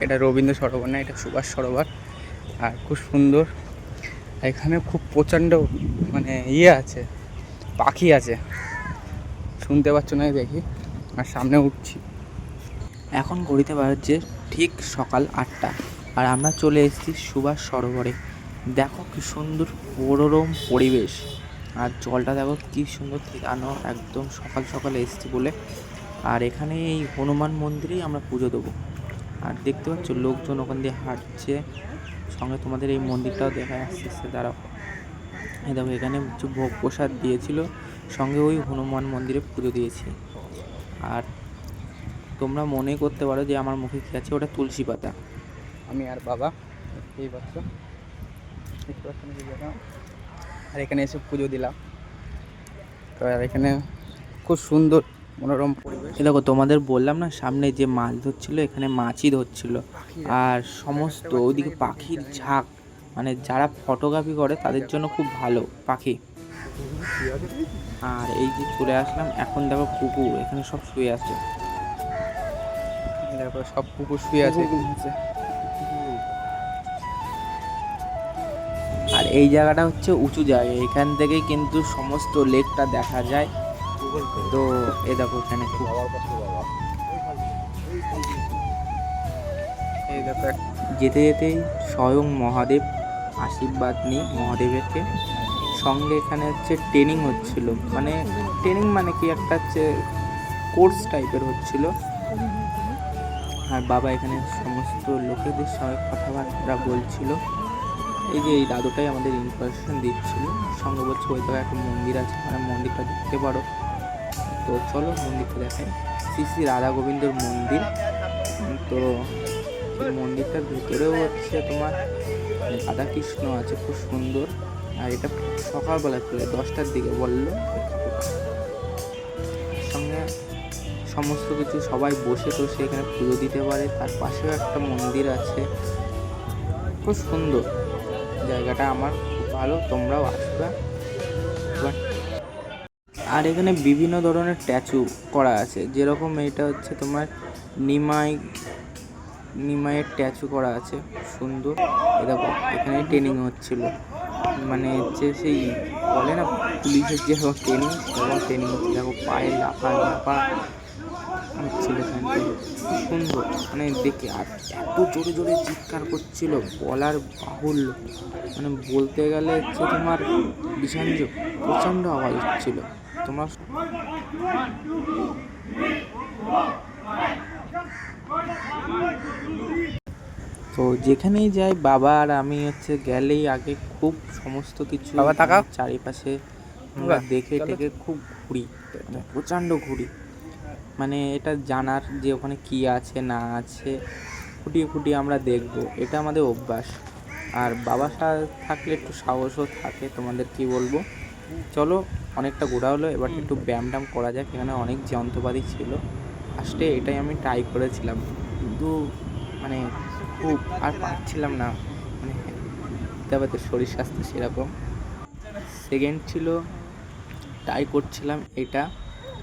এটা রবীন্দ্র সরোবর না, এটা সুভাষ সরোবর। আর খুব সুন্দর। এখানে খুব প্রচণ্ড মানে ইয়ে আছে, পাখি আছে। শুনতে পাচ্ছ না দেখি? আর সামনে উঠছি। এখন ঘড়িতে বাজছে ঠিক সকাল আটটা। আর আমরা চলে এসেছি সুভাষ সরোবরে। দেখো কি সুন্দর মনোরম পরিবেশ। আর জলটা দেখো কি সুন্দর থেকানো একদম সকাল সকালে এসেছি বলে। আর এখানে এই হনুমান মন্দিরেই আমরা পুজো দেবো। আর দেখতে পাচ্ছ লোকজন ওখান দিয়ে হাঁটছে। সঙ্গে তোমাদের এই মন্দিরটাও দেখা আসছে দাঁড়াও এই দেখো, এখানে কিছু ভোগ প্রসাদ দিয়েছিল। সঙ্গে ওই হনুমান মন্দিরে পুজো দিয়েছি। আর তোমরা মনে করতে পারো যে আমার মুখে কী আছে, ওটা তুলসী পাতা। আমি আর বাবা, এই জায়গা? আর এখানে এসে পুজো দিলাম। তো আর এখানে খুব সুন্দর মনোরম পরিবেশ। দেখো তোমাদের বললাম না সামনে যে মাছ ধরছিল এখানে মাছই ধরছিল। আর সমস্ত ওইদিকে পাখির ঝাঁক মানে যারা ফটোগ্রাফি করে তাদের জন্য খুব ভালো পাখি। আর এই যে চলে আসলাম এখন দেখো কুকুর এখানে সব শুয়ে আছে। দেখো সব কুকুর শুয়ে আছে। আর এই জায়গাটা হচ্ছে উঁচু জায়গা এখান থেকে কিন্তু সমস্ত লেকটা দেখা যায়। তো এ দেখো এখানে যেতে যেতেই স্বয়ং মহাদেব আশীর্বাদ নিই মহাদেবেরকে সঙ্গে এখানে হচ্ছে ট্রেনিং হচ্ছিল। মানে ট্রেনিং মানে কি? একটা হচ্ছে কোর্স টাইপের হচ্ছিল। আর বাবা এখানে সমস্ত লোকেদের সঙ্গে কথাবার্তা বলছিল। এই যে এই দাদুটাই আমাদের ইনফরমেশন দিচ্ছিল। সঙ্গে বলছে, ওই জায়গায় একটা মন্দির আছে মানে মন্দিরটা দেখতে পারো। তো চলো মন্দিরটা দেখাই। শ্রী শ্রী রাধা গোবিন্দর মন্দির তো মন্দিরটার ভিতরেও হচ্ছে তোমার রাধা কৃষ্ণ আছে, খুব সুন্দর। আর এটা সকালবেলা খুলে দশটার দিকে বলল। সঙ্গে সমস্ত কিছু সবাই বসে টসে এখানে পুজো দিতে পারে। তার পাশেও একটা মন্দির আছে। খুব সুন্দর জায়গাটা আমার, খুব ভালো, তোমরাও আসবে। আর এখানে বিভিন্ন ধরনের স্ট্যাচু করা আছে। যেরকম এটা হচ্ছে তোমার নিমাই, নিমাইয়ের স্ট্যাচু করা আছে, সুন্দর। এ দেখো এখানে ট্রেনিং হচ্ছিল। মানে হচ্ছে সেই বলে না, পুলিশের যে ট্রেনিং সেরকম ট্রেনিং হচ্ছে। দেখো, পায়ে লাফা লাফা হচ্ছিল সুন্দর মানে দেখে আর এত জোরে জোরে চিৎকার করছিল, বলার বাহুল্য। মানে বলতে গেলে হচ্ছে তোমার ভীষণ জো- প্রচণ্ড আওয়াজ হচ্ছিল। তোমার তো যেখানেই যাই বাবা আর আমি হচ্ছে গেলেই আগে খুব সমস্ত কিছু বাবা তাকাও। চারিপাশে আমরা দেখে। টেকে খুব ঘুরি প্রচণ্ড ঘুরি মানে এটা জানার যে ওখানে কি আছে না আছে খুঁটিয়ে খুঁটিয়ে আমরা দেখব এটা আমাদের অভ্যাস আর সাথে থাকলে একটু সাহসও থাকে তোমাদের কি বলব চলো অনেকটা ঘোরা হলো এবার একটু ব্যায়াম ট্যাম করা যাক এখানে অনেক যন্ত্রপাতি ছিল। ফার্স্টে এটাই আমি ট্রাই করেছিলাম কিন্তু মানে খুব আর পারছিলাম না মানে তারপরে তো শরীর স্বাস্থ্য সেরকম। সেকেন্ড ছিল ট্রাই করছিলাম এটা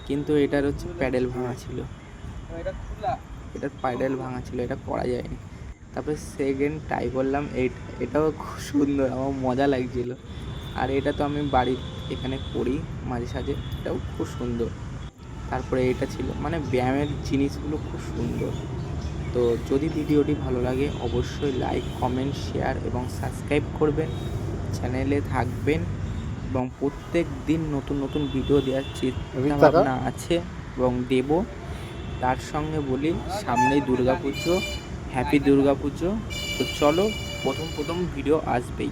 কিন্তু এটার হচ্ছে প্যাডেল ভাঙা ছিল। এটার প্যাডেল ভাঙা ছিল এটা করা যায়নি। তারপরে সেকেন্ড ট্রাই করলাম এইটা এটাও খুব সুন্দর আমার মজা লাগছিল। আর এটা তো আমি বাড়ির এখানে করি মাঝে সাঝে এটাও খুব সুন্দর। তারপরে এটা ছিল মানে ব্যায়ামের জিনিসগুলো খুব সুন্দর। তো যদি ভিডিওটি ভালো লাগে অবশ্যই লাইক কমেন্ট শেয়ার এবং সাবস্ক্রাইব করবেন। চ্যানেলে থাকবেন এবং প্রত্যেক দিন নতুন নতুন ভিডিও দেওয়ার চিন্তা ভাবনা আছে এবং দেব। তার সঙ্গে বলি সামনেই দুর্গা পুজো হ্যাপি দুর্গা পুজো তো চলো প্রথম প্রথম ভিডিও আসবেই।